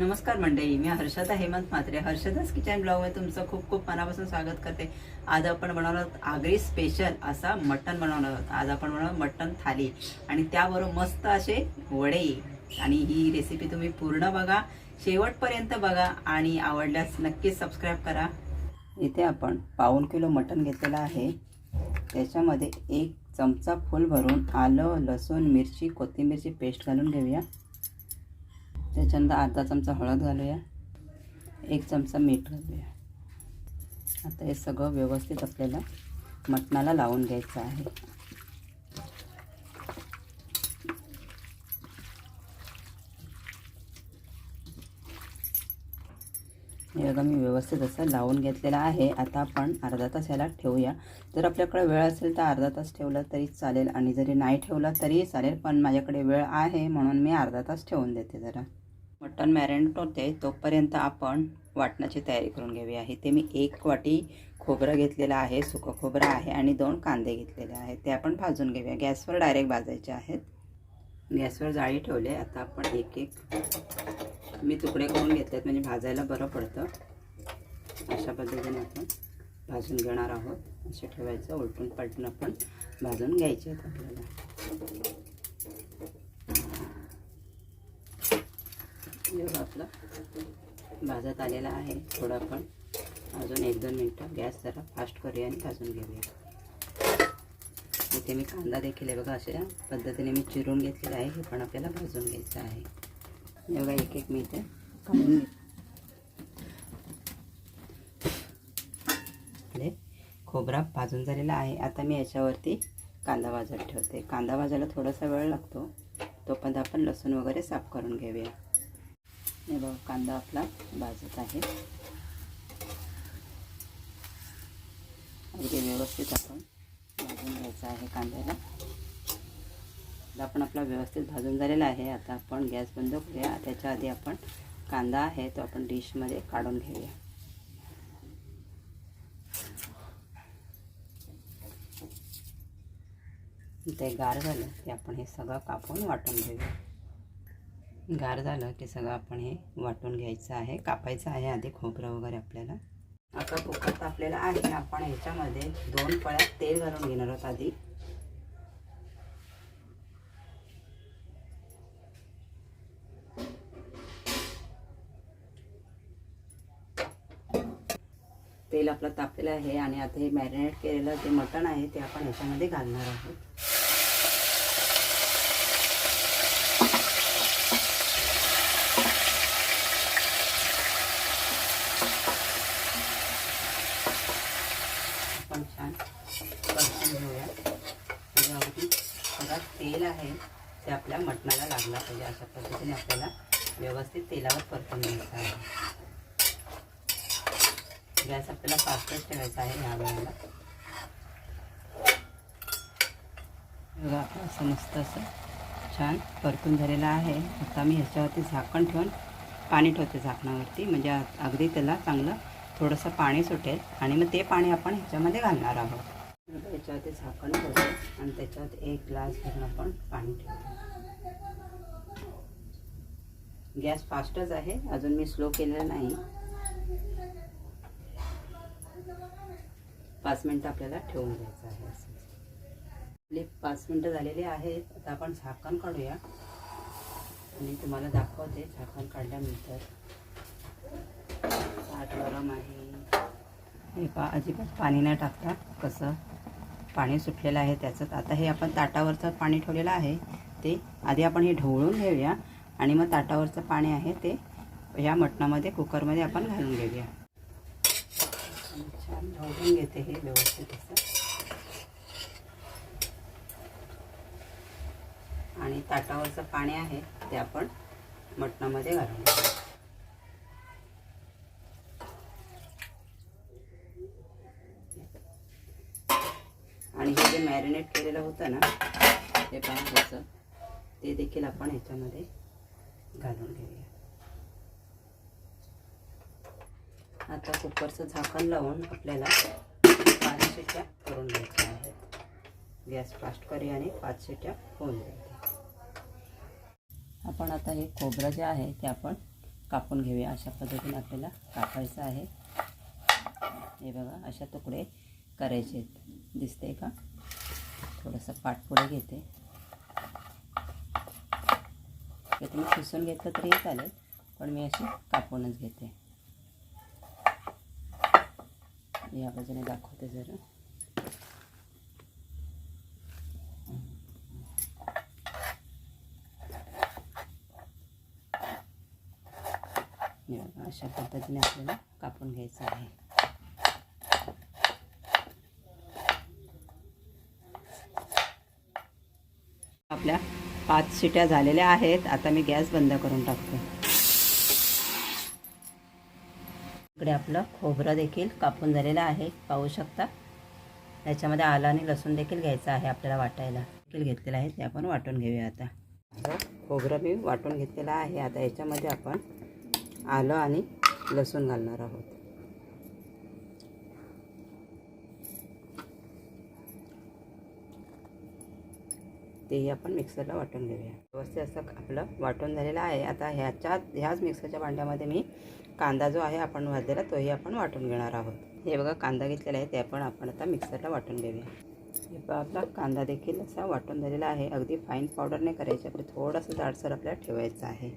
नमस्कार मंडळी मी हर्षदा हेमंत म्हात्रे. हर्षदाच किचन ब्लॉगमध्ये तुमचं खूप खूप मनापासून स्वागत करते. आज आपण बनवणार आहोत आगरी स्पेशल असा मटण बनवणार आहोत. आज आपण बनवणार मटण थाली आणि त्याबरोबर मस्त असे वडे. आणि ही रेसिपी तुम्ही पूर्ण बघा शेवटपर्यंत बघा आणि आवडल्यास नक्कीच सबस्क्राईब करा. इथे आपण पाऊन किलो मटण घेतलेलं आहे. त्याच्यामध्ये एक चमचा फुल भरून आलं लसूण मिरची कोथिंबीरची पेस्ट घालून घेऊया. त्याच्यानंतर अर्धा चमचा हळद घालूया. एक चमचा मीठ घालूया. आता हे सगळं व्यवस्थित आपल्याला मटणाला लावून घ्यायचं आहे. हे बघा मी व्यवस्थित असं लावून घेतलेलं आहे. आता आपण अर्धा तास याला ठेवूया. जर आपल्याकडे वेळ असेल तर अर्धा तास ठेवलं तरी चालेल. आणि जरी नाही ठेवलं तरी चालेल पण माझ्याकडे वेळ आहे म्हणून मी अर्धा तास ठेवून देते जरा. मटण मॅरिनेट होते तोपर्यंत आपण वाटणाची तयारी करून घेऊया. इथे मी एक वाटी खोबरं घेतलेलं आहे सुकं खोबरं आहे आणि दोन कांदे घेतलेले आहेत. ते आपण भाजून घेऊया. गॅसवर डायरेक्ट भाजायचे आहेत. गॅसवर जाळी ठेवले. आता आपण एक एक मी तुकडे करून घेतलेत म्हणजे भाजायला बरं पडतं. अशा पद्धतीने आपण भाजून घेणार आहोत. असे ठेवायचं. उलटून पलटून आपण भाजून घ्यायचे आहेत आपल्याला. जेव्हा आपलं. भाजत आलेला आहे थोडं पण अजून एक दोन मिनटं. गॅस जरा फास्ट करूया आणि भाजून घेऊया. इथे मी कांदा देखील आहे बघा अशा पद्धतीने मी चिरून घेतलेला आहे. हे पण आपल्याला भाजून घ्यायचं आहे. बघा एक एक मी इथे काढून घेतले खोबरा भाजून झालेला आहे. आता मी याच्यावरती कांदा भाजत ठेवते. कांदा भाजायला थोडासा वेळ लागतो. तोपर्यंत आपण लसूण वगैरे साफ करून घेऊया. हे बघा कांदा आपला भाजत आहे. अगदी व्यवस्थित आपण भाजून घ्यायचं आहे कांद्याला. आपण आपला व्यवस्थित भाजून झालेला आहे. आता आपण गॅस बंद करूया. त्याच्या आधी आपण कांदा आहे तो आपण डिशमध्ये काढून घेऊया. ते गार झालं की आपण हे सगळं कापून वाटून घेऊया. गार झालं की सगळं आपण हे वाटून घ्यायचं आहे कापायचं आहे आधी खोबरं वगैरे आपल्याला. आता कुकर तापलेला आहे आपण ह्याच्यामध्ये दोन पळ्या तेल घालून घेणार आहोत आधी. तेल आपलं तापलेलं आहे आणि आता हे मॅरिनेट केलेलं जे मटण आहे ते आपण ह्याच्यामध्ये घालणार आहोत आपण छान परतून घेऊया म्हणजे अगदी सगळं तेल आहे ते आपल्या मटणाला लागला पाहिजे अशा पद्धतीने आपल्याला व्यवस्थित तेलावर परतून घ्यायचा आहे. गॅस आपल्याला फास्टच ठेवायचा आहे ह्या वेळेला. बघा आपलं असं मस्त असं छान परतून झालेलं आहे. आता मी ह्याच्यावरती झाकण ठेवून पाणी ठेवते झाकणावरती. म्हणजे अगदी त्याला चांगलं थोडंसं पाणी सुटेल. आणि मग ते पाणी आपण ह्याच्यामध्ये घालणार आहोत. आता ह्याच्यावरती झाकण ठेवतो. आणि त्याच्यात एक ग्लास भरून आपण पाणी ठेवतो. गॅस फास्टच आहे. अजून मी स्लो केलेला नाही. पाच मिनटं आपल्याला ठेवून द्यायचं आहे असं. आपली पाच मिनटं झालेली आहेत. आता आपण झाकण काढूया. आणि तुम्हाला दाखवते झाकण काढल्यानंतर. ताट गरम आहे. हे पा अजिबात पाणी नाही टाकता. कसं? पाणी सुटलेलं आहे त्याचं. आता हे आपण ताटावरचं पाणी ठेवलेलं आहे. ते आधी आपण हे ढवळून घेऊया. आणि मग ताटावरचं पाणी आहे ते या मटणामध्ये कुकरमध्ये आपण घालून घेऊया. छान ढवळून घेते हे व्यवस्थित असं. आणि ताटावरचं पाणी आहे ते आपण मटणामध्ये घालून घेऊया. आणि हे जे मॅरिनेट केलेलं होतं ना ते पहा ते देखील आपण ह्याच्यामध्ये घालून घेऊया. आता कुकरचं झाकण लावून आपल्याला पाच शिट्या करून घ्यायच्या आहेत. गॅस फास्ट करूया आणि पाच शिट्या होऊन द्यायच्या आपण आता हे खोबरं जे आहे ते आपण कापून घेऊया. अशा पद्धतीने आपल्याला कापायचं आहे. हे बघा अशा तुकडे करायचे आहेत. दिसते का? थोडंसं पाठपुढे घेते. ते तुम्ही खिसून घेतलं तरी चालेल पण मी अशी कापूनच घेते. या बाजूने दाखवते जरा. अशा पद्धतीने आपल्याला कापून घ्यायचं आहे. आपल्या पाच शिट्या झालेल्या आहेत. आता मी गॅस बंद करून टाकते. इकडे आपलं खोबरं देखील कापून झालेलं आहे. पाहू शकता. याच्यामध्ये आलं आणि लसूण देखील घ्यायचं आहे आपल्याला वाटायला. देखील घेतलेलं आहे. ते आपण वाटून घेऊया आता. खोबरं मी वाटून घेतलेलं आहे. आता याच्यामध्ये आपण आलं आणि लसूण घालणार आहोत. तेही आपण मिक्सरला वाटून घेऊया. व्यवस्थित असं आपलं वाटून झालेलं आहे. आता ह्याच्यात ह्याच मिक्सरच्या भांड्यामध्ये मी कांदा जो आहे आपण भाजलेला तोही आपण वाटून घेणार आहोत. हे बघा कांदा घेतलेला आहे ते पण आपण आता मिक्सरला वाटून घेऊया. हे आपला कांदा देखील असा वाटून झालेला आहे. अगदी फाईन पावडर नाही करायची आपलं थोडंसं जाडसर आपल्याला ठेवायचं आहे.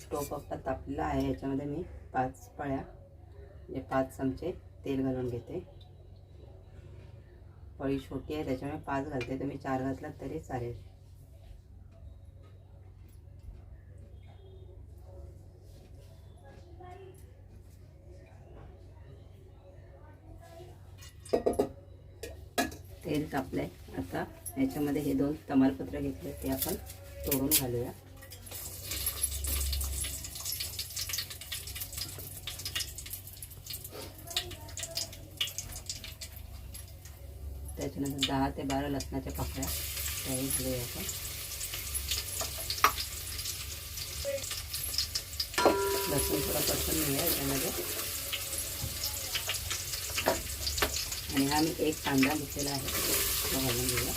स्टोव आपला तापलेला आहे. याच्यामध्ये मी पाच पळ्या म्हणजे पाच चमचे तेल घालून घेते. फळी छोटी आहे त्याच्यामुळे पाच घालते. तुम्ही चार घातलात तरी चालेल. तेल तापलंय आता याच्यामध्ये हे दोन तमालपत्र घेतले ते आपण तोडून घालूया. त्याच्यानंतर दहा ते बारा लसणाच्या पाकळ्या त्याही घालूया आपण लसूण थोडा परतून घेऊया याच्यामध्ये. आणि हा मी एक कांदा घेतलेला आहे. तो घालून घेऊया.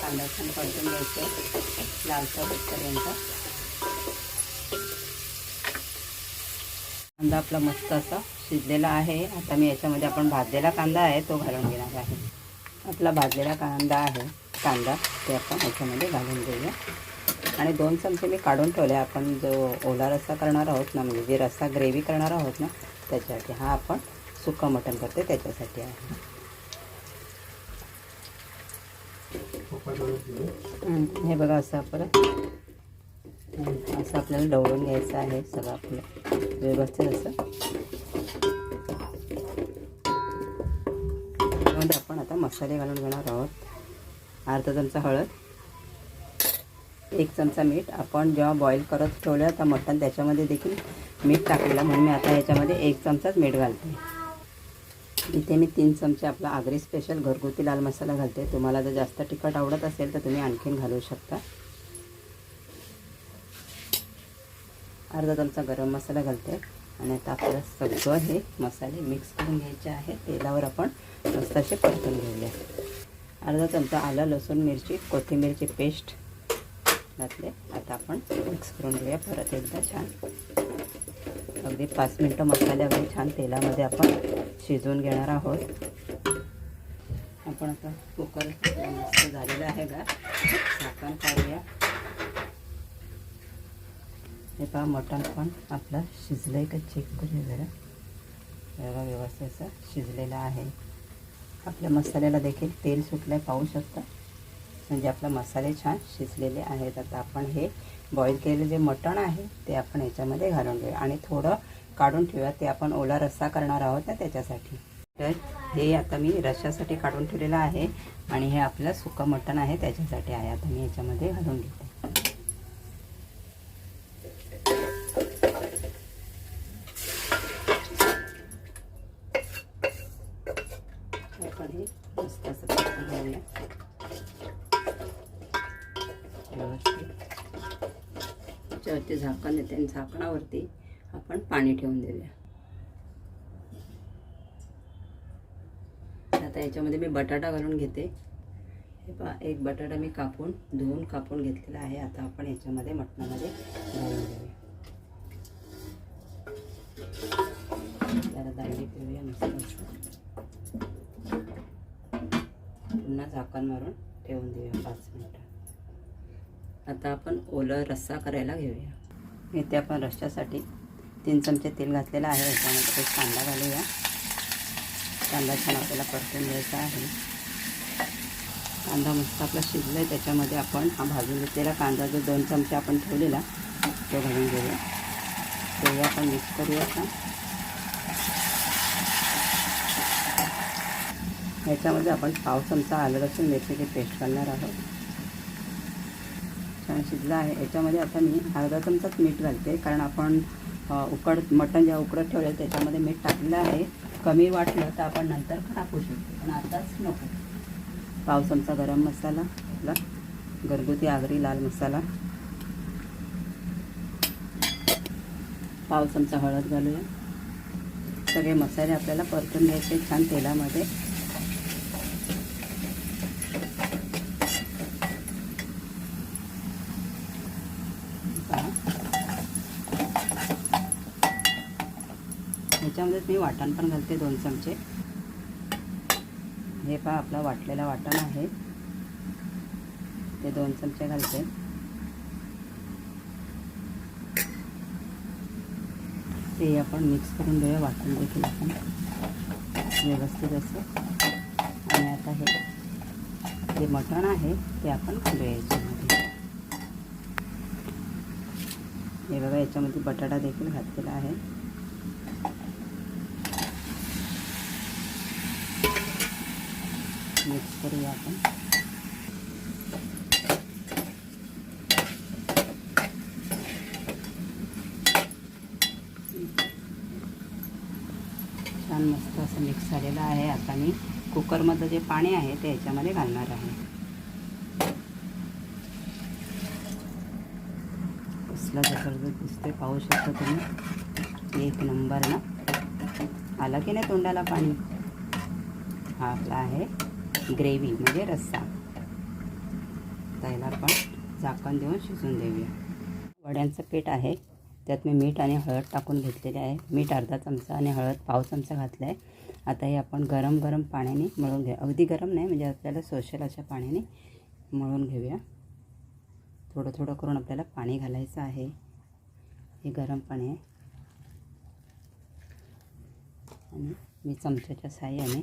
कांदा छान परतून घ्यायचं लालसर पर्यंत कांदा आपला मस्त असा शिजलेला आहे. आता मी याच्यामध्ये आपण भाजलेला कांदा आहे तो घालून घेणार आहे. आपला भाजलेला कांदा आहे कांदा ते आपण याच्यामध्ये घालून घेऊया. आणि दोन चमचे मी काढून ठेवले. आपण जो ओला रस्सा करणार आहोत ना म्हणजे जे रस्सा ग्रेव्ही करणार आहोत ना त्याच्यासाठी हा आपण सुकं मटण करते त्याच्यासाठी आहे. हं, बघा असं परत. असं आपल्याला डवळून घ्यायचं आहे सगळं आपलं. व्यवस्थित असं. त्यामध्ये आपण आता मसाले घालून घेणार आहोत. अर्धा चमचा हळद एक चमचा मीठ. आपण जेव्हा बॉईल करत ठेवलं तर मटण त्याच्यामध्ये देखील मीठ टाकलेलं. म्हणून मी आता याच्यामध्ये एक चमचाच मीठ घालते. इथे मी तीन चमचे आपला आगरी स्पेशल घरगुती लाल मसाला घालते. तुम्हाला जर जास्त तिखट आवडत असेल तर तुम्ही आणखीन घालू शकता. अर्धा चमचा गरम मसाला घालते. आणि आता आपल्याला सगळं हे मसाले मिक्स करून घ्यायचे आहे. तेलावर आपण मस्त असे परतून घेऊया. अर्धा चमचा आलं लसूण मिरची कोथिंबीरची पेस्ट घातले. आता आपण मिक्स करून घेऊया परत एकदा छान. अगदी पाच मिनटं मसाले अगदी छान तेलामध्ये आपण शिजवून घेणार आहोत. आपण आता कुकर मस्त झालेलं आहे का झाकण काढूया. हे पहा मटण पण आपलं शिजलं आहे का चेक करूया जरा. जरा व्यवस्थित असं शिजलेलं आहे. आपल्या मसाल्याला देखील तेल सुटलं आहे पाहू शकता. म्हणजे आपला मसाले छान शिजलेले आहेत. आता आपण हे बॉईल केलेलं जे मटण आहे ते आपण याच्यामध्ये घालून घेऊया. आणि थोडं काढून ठेवूया. ते आपण ओला रस्सा करणार आहोत ना त्याच्यासाठी. तर हे आता मी रश्यासाठी काढून ठेवलेलं आहे. आणि हे आपलं सुकं मटण आहे त्याच्यासाठी आहे. आता मी याच्यामध्ये घालून घेते आपण हे मस्त असं परतून घेऊया व्यवस्थित त्याच्यावरती झाकण देते आणि झाकणावरती आपण पाणी ठेवून देऊया. आता याच्यामध्ये मी बटाटा घालून घेते. हे पा एक बटाटा मी कापून धुवून कापून घेतलेला आहे. आता आपण याच्यामध्ये मटणामध्ये घालून घेऊया जरा दांडी पिळूया मस्त. पुन्हा झाकण मारून ठेवून देऊया पाच मिनटं. आता आपण ओलं रस्सा करायला घेऊया. इथे आपण रश्श्यासाठी तीन चमचे तेल घातलेलं आहे याच्यामध्ये कांदा घालूया. कांदा छान आपल्याला परतून घ्यायचा आहे. कांदा मस्त आपला शिजला आहे त्याच्यामध्ये आपण हा भाजून घेतलेला कांदा जो दोन चमचे आपण ठेवलेला तो घालून घेऊया. तेही आपण मिक्स करूया का ह्याच्यामध्ये आपण पाव चमचा आलं लसूण मिरचीची पेस्ट घालणार आहोत. छान शिजला आहे. याच्यामध्ये आता मी अर्धा चमचाच मीठ घालते. कारण आपण उकड मटण जेव्हा उकडत ठेवलं त्याच्यामध्ये मीठ टाकलेलं आहे. कमी वाटलं तर आपण नंतर टाकू शकतो. पण आताच नको. पाव चमचा गरम मसाला आपला घरगुती आगरी लाल मसाला. पाव चमचा हळद घालूया. सगळे मसाले आपल्याला परतून घ्यायचे छान तेलामध्ये पहा. ह्याच्यामध्येच मी वाटण पण घालते दोन चमचे. हे पहा आपला वाटलेला वाटण आहे. ते दोन चमचे घालते. ते आपण मिक्स करून देऊया वाटण देखील आपण. व्यवस्थित असं. आणि आता हे जे मटण आहे ते आपण घालूया याच्यामध्ये. हे बघा याच्यामध्ये बटाटा देखील घातलेला आहे. मिक्स करूया आपण. छान मस्त असं मिक्स झालेलं आहे. आता मी कुकरमधलं जे पाणी आहे ते याच्यामध्ये घालणार आहे. कसला जबरदस्त दिसते पाहू शकता तुम्ही. एक नंबर ना. आला की नाही तोंडाला पाणी? हा आपला आहे. ग्रेव्ही म्हणजे रस्सा. त्याला आपण झाकण देऊन शिजून देऊया. वड्यांचं पीठ आहे. त्यात मी मीठ आणि हळद टाकून घेतलेले आहे. मीठ अर्धा चमचा आणि हळद पाव चमचा घातला आहे आता हे आपण गरम गरम पाण्याने मळून घ्या अगदी गरम नाही म्हणजे आपल्याला सोशल अशा पाण्याने मळून घेऊया. थोडं थोडं करून आपल्याला पाणी घालायचं आहे. हे गरम पाणी आहे. आणि मी चमच्याच्या साह्याने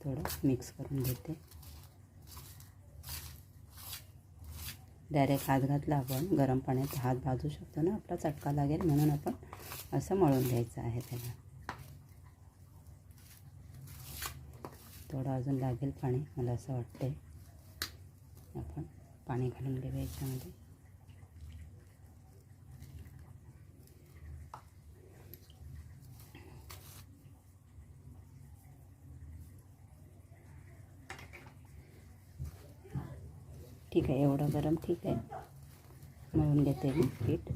थोडं मिक्स करून घेते. डायरेक्ट हात घातला आपण गरम पाण्यात हात भाजू शकतो ना आपला चटका लागेल म्हणून आपण असं मळून घ्यायचं आहे त्याला. थोडं अजून लागेल पाणी मला असं वाटते आपण पाणी घालून घेऊया याच्यामध्ये. ठीक आहे एवढं गरम ठीक आहे. मळून घेते मी पीठ.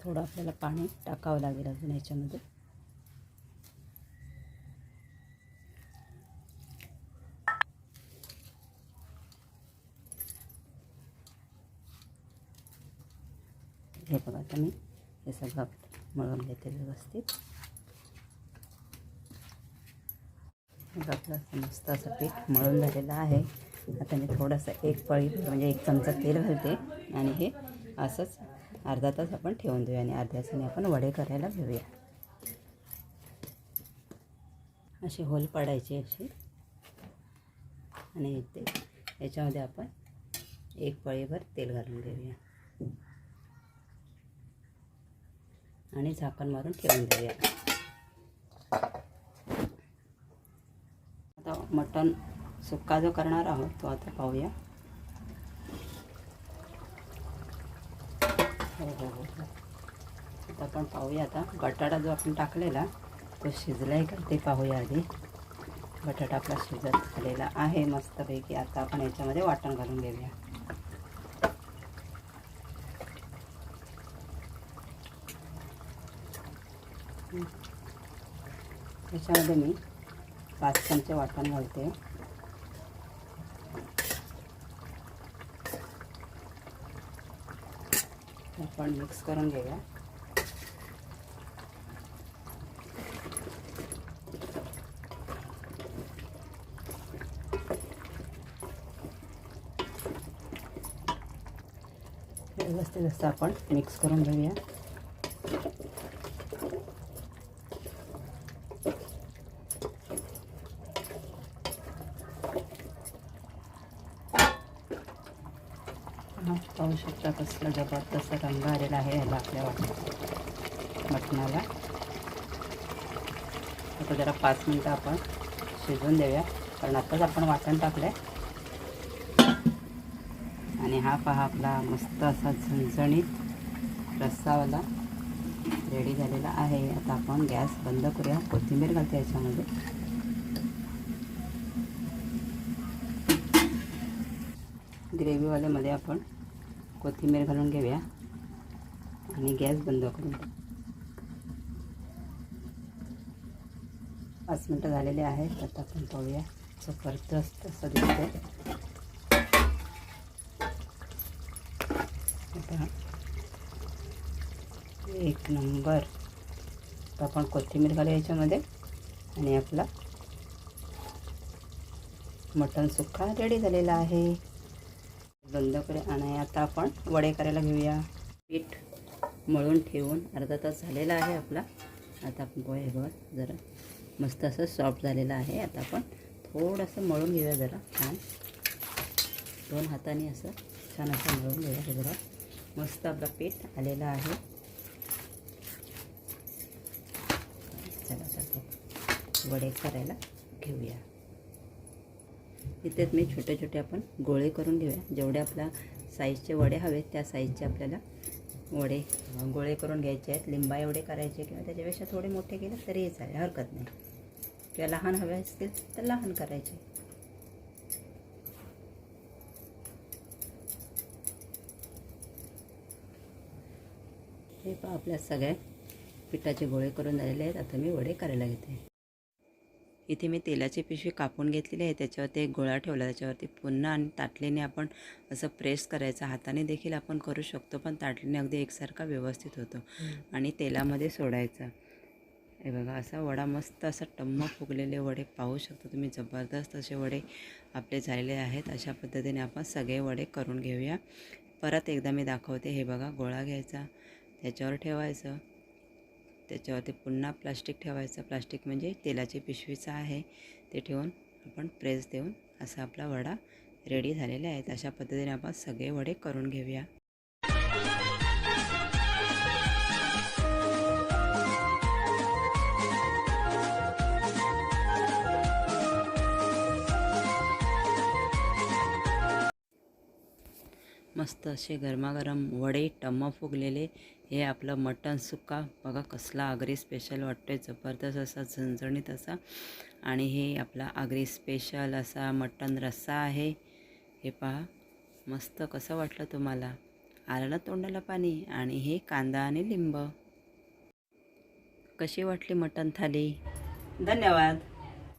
थोडं आपल्याला पाणी टाकावं लागेल अजून याच्यामध्ये. हे बघा आता मी हे सगळं मळून घेते व्यवस्थित. मग आपलं मस्त असं पीठ मळून झालेलं आहे. आता मी थोडंसं एक पळी म्हणजे एक चमचा तेल घालते आणि हे असंच अर्धा तास आपण ठेवून देऊया आणि अर्ध्या तासाने आपण वडे करायला घेऊया. असे होल पाडायचे असे आणि ते याच्यामध्ये आपण एक पळीभर तेल घालून घेऊया आणि झाकण मारून ठेवून देऊया. आता मटण सुक्का जो करणार आहोत तो आता पाहूया. हो हो हो, हो. आता आपण पाहूया आता बटाटा जो आपण टाकलेला तो शिजला आहे का ते पाहूया आधी. बटाटा आपला शिजत झालेला आहे मस्तपैकी. आता आपण याच्यामध्ये वाटण घालून घेऊया. त्याच्यामध्ये मी पाच चमचे वाटण घालते. आपण मिक्स करून घेऊया. व्यवस्थित असं आपण मिक्स करून घेऊया हा कसला कसला जबरदस्त रंग आलेला आहे ह्याला आपल्या वाटण मटणाला. आता जरा पाच मिनटं आपण शिजवून देऊया. कारण आत्ताच आपण वाटण टाकलं आहे आणि हा पहा आपला मस्त असा झणझणीत रस्सावाला रेडी झालेला आहे. आता आपण गॅस बंद करूया. कोथिंबीर घालते याच्यामध्ये. ग्रेव्हीवाल्यामध्ये आपण कोथिंबीर घालून घेऊया. आणि गॅस बंद करून पाच मिनटं झालेले आहेत आता आपण पाहूया. जबरदस्त असं दिसतं आता एक नंबर. आता आपण कोथिंबीर घालू याच्यामध्ये. आणि आपला मटण सुक्का रेडी झालेला आहे. बंद करे आणि आता आपण वडे करायला घेऊया. पीठ मळून ठेवून अर्धा तास झालेला आहे आपला. आता आपण पोहे हे बघा जरा मस्त असं सॉफ्ट झालेलं आहे. आता आपण थोडंसं मळून घेऊया जरा छान. दोन हाताने असं छान असं मळून घेऊया हे बघा. मस्त आपलं पीठ आलेलं आहे. चला आता वडे करायला घेऊया. इथेच मी छोटे छोटे आपण गोळे करून घेऊया. जेवढे आपल्या साईजचे वडे हवेत त्या साईजचे आपल्याला वडे गोळे करून घ्यायचे आहेत. लिंबा एवढे करायचे किंवा त्याच्यापेक्षा थोडे मोठे केले तरीही चालेल हरकत नाही. किंवा लहान हवे असतील तर लहान करायचे. हे पहा आपल्या सगळ्या पिठाचे गोळे करून झालेले आहेत. आता मी वडे करायला घेते. इथे मी तेलाची पिशवी कापून घेतलेली आहे. त्याच्यावरती एक गोळा ठेवला. त्याच्यावरती पुन्हा आणि ताटलीने आपण असं प्रेस करायचं. हाताने देखील आपण करू शकतो पण ताटलीने अगदी एकसारखा व्यवस्थित होतो. आणि तेलामध्ये सोडायचा. हे बघा असा वडा मस्त असा टम्म फुगलेले वडे पाहू शकता तुम्ही. जबरदस्त असे वडे आपले झालेले आहेत. अशा पद्धतीने आपण सगळे वडे करून घेऊया. परत एकदा मी दाखवते. हे बघा गोळा घ्यायचा. त्याच्यावर ठेवायचं. त्याच्यावरती पुन्हा प्लास्टिक ठेवायचं. प्लास्टिक म्हणजे तेलाची पिशवीचं आहे. ते ठेवून आपण प्रेस देऊन असा आपला वडा रेडी झालेला आहे. अशा पद्धतीने आपण सगळे वडे करून घेऊया. मस्त असे गरमागरम वडे टम्म फुगलेले. हे आपलं मटण सुक्का. बघा कसला आगरी स्पेशल वाटतोय. जबरदस्त असा झणझणीत असा. आणि हे आपला आगरी स्पेशल असा मटण रस्सा आहे. हे पहा मस्त कसं वाटलं तुम्हाला? आलं ना तोंडाला पाणी? आणि हे कांदा आणि लिंब. कशी वाटली मटण थाली? धन्यवाद.